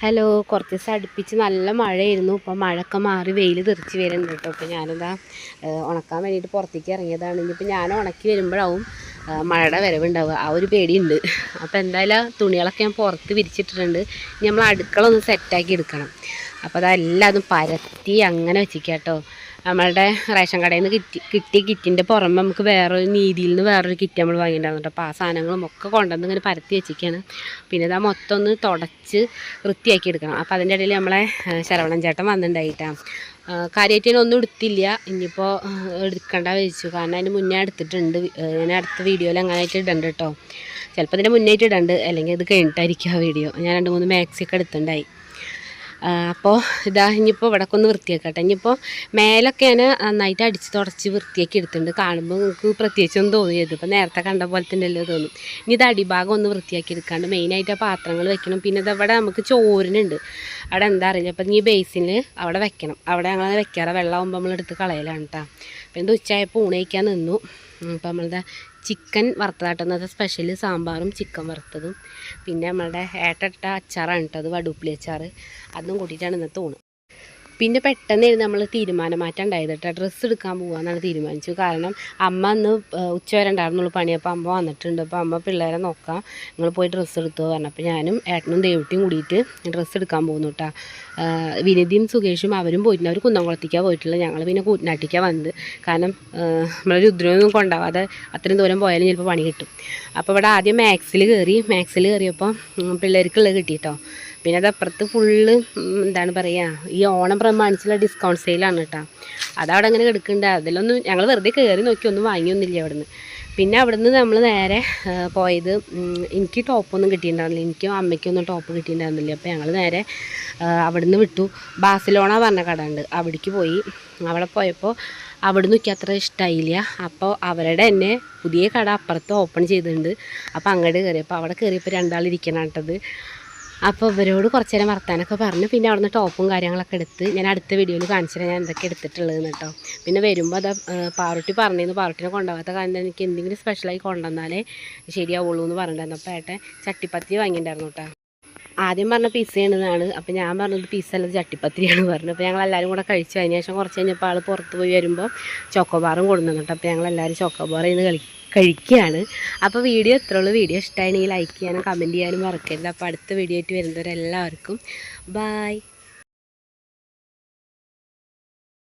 Hello കുറച്ച് ദിവസം അടുപ്പിച്ച് നല്ല മഴയായിരുന്നു. ഇപ്പം മഴയൊക്കെ മാറി വെയിൽ തെറിച്ച് വരുന്നുണ്ട് കേട്ടോ. അപ്പോൾ ഞാനിതാ ഉണക്കാൻ വേണ്ടിയിട്ട് പുറത്തേക്ക് ഇറങ്ങിയതാണ്. ഇനിയിപ്പോൾ ഞാൻ ഉണക്കി വരുമ്പോഴാവും മഴയുടെ വരവുണ്ടാവുക. ആ ഒരു പേടിയുണ്ട്. അപ്പോൾ എന്തായാലും തുണികളൊക്കെ ഞാൻ പുറത്ത് വിരിച്ചിട്ടിട്ടുണ്ട്. ഇനി നമ്മൾ അടുക്കള ഒന്ന് സെറ്റാക്കി എടുക്കണം. അപ്പോൾ അതെല്ലാം അതും പരത്തി അങ്ങനെ വെച്ചിരിക്കാം കേട്ടോ. നമ്മളുടെ റേഷൻ കടയിൽ നിന്ന് കിറ്റ് കിട്ടിയ കിറ്റിന്റെ പുറമെ നമുക്ക് വേറൊരു നീതിയിൽ നിന്ന് വേറൊരു കിറ്റ് നമ്മൾ വാങ്ങിയിട്ടുണ്ടായിരുന്നു അപ്പോൾ ആ സാധനങ്ങളും ഒക്കെ കൊണ്ടുവന്ന് ഇങ്ങനെ പരത്തി വെച്ചിരിക്കുകയാണ്. പിന്നെ ഇതാ മൊത്തം ഒന്ന് തുടച്ച് വൃത്തിയാക്കി എടുക്കണം. അപ്പോൾ അതിന്റെ ഇടയിൽ നമ്മളെ ശരവണം ശരവണൻ ചേട്ടൻ വന്നിട്ടുണ്ടായിട്ടാണ് കാര്യമായിട്ട് ഒന്നും എടുത്തില്ല. ഇനിയിപ്പോൾ എടുക്കണ്ട വെച്ചു കാരണം അതിന് മുന്നേ എടുത്തിട്ടുണ്ട്. ഞാൻ അടുത്ത വീഡിയോയിൽ അങ്ങനെയായിട്ട് ഇടണ്ട് കേട്ടോ. ചിലപ്പോൾ അതിന്റെ മുന്നേ ആയിട്ട് ഇടണ്ട്. അല്ലെങ്കിൽ ഇത് കഴിഞ്ഞിട്ടായിരിക്കും ആ വീഡിയോ. ഞാൻ രണ്ട് മൂന്ന് മാക്സിയൊക്കെ എടുത്തിട്ടുണ്ടായി. അപ്പോൾ ഇതാ ഇനിയിപ്പോൾ ഇവിടക്കൊന്ന് വൃത്തിയാക്കട്ടെ. ഇനിയിപ്പോൾ മേലൊക്കെ ഞാൻ നന്നായിട്ട് അടിച്ച് തുടച്ച് വൃത്തിയാക്കി എടുത്തിട്ടുണ്ട്. കാണുമ്പോൾ നിങ്ങൾക്ക് പ്രത്യേകിച്ചൊന്നും തോന്നിയത് ഇപ്പോൾ നേരത്തെ കണ്ട പോലെ തന്നെയല്ലോ തോന്നും. ഇനി ഇത് അടിഭാഗം ഒന്ന് വൃത്തിയാക്കി എടുക്കാണ്ട് മെയിനായിട്ട് ആ പാത്രങ്ങൾ വെക്കണം. പിന്നെ ഇതവിടെ നമുക്ക് ചോറിനുണ്ട്. അവിടെ എന്താ അറിയില്ല. അപ്പം ഈ ബേസിന് അവിടെ വെക്കണം. അവിടെ ഞങ്ങൾ വെക്കാറ് വെള്ളമാകുമ്പോൾ നമ്മൾ എടുത്ത് കളയലാണ് കേട്ടോ അപ്പം എന്താ ഉച്ചയായപ്പോൾ ഊണയിക്കാൻ നിന്നു. അപ്പം നമ്മളുടെ ചിക്കൻ വറുത്തതാട്ടുന്നത് സ്പെഷ്യൽ സാമ്പാറും ചിക്കൻ വറുത്തതും. പിന്നെ നമ്മളുടെ ഏട്ടട്ട അച്ചാറാണ് കേട്ടോ അത് വടുപ്പിലി അച്ചാറ്. അതും കൂട്ടിയിട്ടാണ് ഇന്നത്തെ ഊണ്. പിന്നെ പെട്ടെന്നായിരുന്നു നമ്മൾ തീരുമാനം ഉണ്ടായത് കേട്ടോ ഡ്രസ്സ് എടുക്കാൻ പോകാമെന്നാണ് തീരുമാനിച്ചു കാരണം അമ്മ അന്ന് ഉച്ച വരെ ഉണ്ടായിരുന്നുള്ളൂ പണി. അപ്പോൾ അമ്മ വന്നിട്ടുണ്ട്. അപ്പോൾ അമ്മ പിള്ളേരെ നോക്കാം. നിങ്ങൾ പോയി ഡ്രസ്സ് എടുത്തോ? പറഞ്ഞു. അപ്പോൾ ഞാനും ഏട്ടനും ദേവട്ടിയും കൂടിയിട്ട് ഡ്രസ്സ് എടുക്കാൻ പോകുന്നു കേട്ടോ വിനിതിയും സുകേഷും അവരും പോയിട്ടുണ്ട്. അവർ കുന്നംകുളത്തേക്കാണ് പോയിട്ടുള്ളത്. ഞങ്ങൾ പിന്നെ കൂറ്റനാട്ടിക്കാണ് വന്നത്. കാരണം നമ്മളെ രുദ്രമൊന്നും കൊണ്ടാവാതെ അത്രയും ദൂരം പോയാലും ചിലപ്പോൾ പണി കിട്ടും. അപ്പോൾ ഇവിടെ ആദ്യം മാക്സിൽ കയറി. മാക്സിൽ കയറിയപ്പോൾ പിള്ളേർക്കുള്ളത് കിട്ടി കേട്ടോ പിന്നെ അത് അപ്പുറത്ത് ഫുള്ള് എന്താണ് പറയുക ഈ ഓണം പ്രമാണിച്ചുള്ള ഡിസ്കൗണ്ട് സെയിലാണ് കേട്ടോ അതവിടെ അങ്ങനെ കിടക്കുന്നുണ്ട് അതിലൊന്നും ഞങ്ങൾ വെറുതെ കയറി നോക്കി ഒന്നും വാങ്ങിയൊന്നുമില്ല അവിടുന്ന്. പിന്നെ അവിടുന്ന് നമ്മൾ നേരെ പോയത് എനിക്ക് ടോപ്പൊന്നും കിട്ടിയിട്ടുണ്ടായിരുന്നില്ല. എനിക്കും അമ്മയ്ക്കൊന്നും ടോപ്പ് കിട്ടിയിട്ടുണ്ടായിരുന്നില്ല. അപ്പോൾ ഞങ്ങൾ നേരെ അവിടുന്ന് വിട്ടു. ബാസിലോണ പറഞ്ഞ കട ഉണ്ട് അവിടേക്ക് പോയി. അവിടെ പോയപ്പോൾ അവിടുന്ന് എനിക്ക് അത്ര ഇഷ്ടമായില്ല അപ്പോൾ അവരുടെ തന്നെ പുതിയ കട അപ്പുറത്ത് ഓപ്പൺ ചെയ്തിട്ടുണ്ട്. അപ്പോൾ അങ്ങോട്ട് കയറി അപ്പോൾ അവിടെ കയറിയപ്പോൾ രണ്ടാളിരിക്കണം കേട്ടത് അപ്പോൾ ഇവരോട് കുറച്ച് നേരം വർത്താനൊക്കെ പറഞ്ഞു. പിന്നെ അവിടുന്ന് ടോപ്പും കാര്യങ്ങളൊക്കെ എടുത്ത് ഞാൻ അടുത്ത വീഡിയോയിൽ കാണിച്ചു ഞാൻ എന്തൊക്കെ എടുത്തിട്ടുള്ളതെന്ന് കേട്ടോ പിന്നെ വരുമ്പോൾ അത് പാറുട്ടി പറഞ്ഞിരുന്നു. പാറുട്ടിനെ കൊണ്ടുപോകാത്ത കാരണം എനിക്ക് എന്തെങ്കിലും സ്പെഷ്യലായി കൊണ്ടുവന്നാലേ ശരിയാവുള്ളൂ എന്ന് പറഞ്ഞിട്ടുണ്ടായിരുന്നു. അപ്പോൾ ഏട്ടൻ ചട്ടിപ്പത്തി വാങ്ങിയിട്ടുണ്ടായിരുന്നു കേട്ടോ ആദ്യം പറഞ്ഞ പിസ്സയാണെന്നാണ് അപ്പോൾ ഞാൻ പറഞ്ഞത് പിസ്സ അല്ലത് ചട്ടിപ്പത്തിരിയാണ് പറഞ്ഞത്. അപ്പോൾ ഞങ്ങൾ എല്ലാവരും കൂടെ കഴിച്ചു. അതിന് ശേഷം കുറച്ച് കഴിഞ്ഞപ്പോൾ ആൾ പുറത്ത് പോയി വരുമ്പോൾ ചോക്കോബാറും കൊടുക്കുന്നുണ്ട് അപ്പോൾ ഞങ്ങൾ എല്ലാവരും ചോക്കോബാർ ഇന്ന് കളി കഴിക്കുകയാണ്. അപ്പോൾ വീഡിയോ എത്ര ഉള്ളൂ. വീഡിയോ ഇഷ്ടമായി ലൈക്ക് ചെയ്യാനും കമന്റ് ചെയ്യാനും മറക്കരുത്. അപ്പോൾ അടുത്ത വീഡിയോ ആയിട്ട് വരുന്നവരെല്ലാവർക്കും ബായ്